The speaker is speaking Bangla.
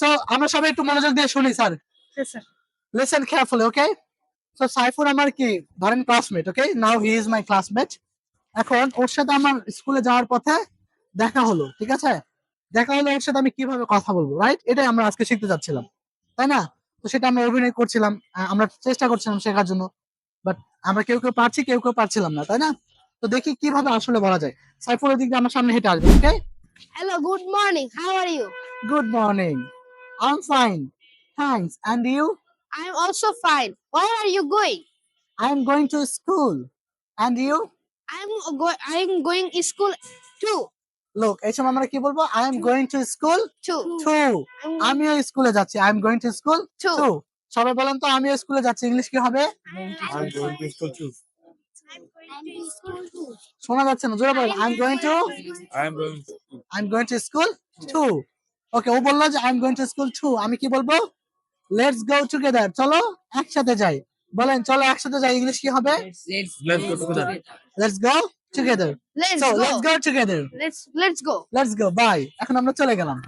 সো আমরা সবাই একটু মনোযোগ দিয়ে শুনি sir. Listen carefully okay so Saifur আমার কি ধরেন classmate okay now he is my classmate এখন ওর সাথে আমার স্কুলে যাওয়ার পথে দেখা হলো ঠিক আছে? দেখা হলো ওর সাথে আমি কীভাবে কথা বলব রাইট এটাই আমরা আজকে শিখতে যাচ্ছিলাম তাই না? তো সেটা আমরা অভিনয় করছিলাম আমরা চেষ্টা করছিলাম শেখার জন্য বাট আমরা কেউ কেউ পারছি কেউ কেউ পারছিলাম না তাই না? তো দেখি কীভাবে আসলে বলা যায়। সাইফুর ওদিক দিয়ে আমার সামনে হেঁটে আসবে okay Hello, good morning. How are you? Good morning am fine thanks and you I'm also fine. Where are you going? I am going to school and I'm go- I'm going to school too. লোক এই সময় আমরা কি বলব I am going to school Too. Too আমিও স্কুলে যাচ্ছি I am going to school too. Too সবাই বলেন তো আমিও স্কুলে যাচ্ছি ইংলিশ কি হবে I'm going to school too. শোনা যাচ্ছে না জোরে বলেন I am going to going to I am going to school too okay ও বলল যে I am going to school too আমি কি বলব? লেটস গো টুগেদার চলো একসাথে যাই। বলেন চলো একসাথে যাই ইংলিশ কি হবে? Let's go together let's go together let's go. Let's go bye এখন আমরা চলে গেলাম।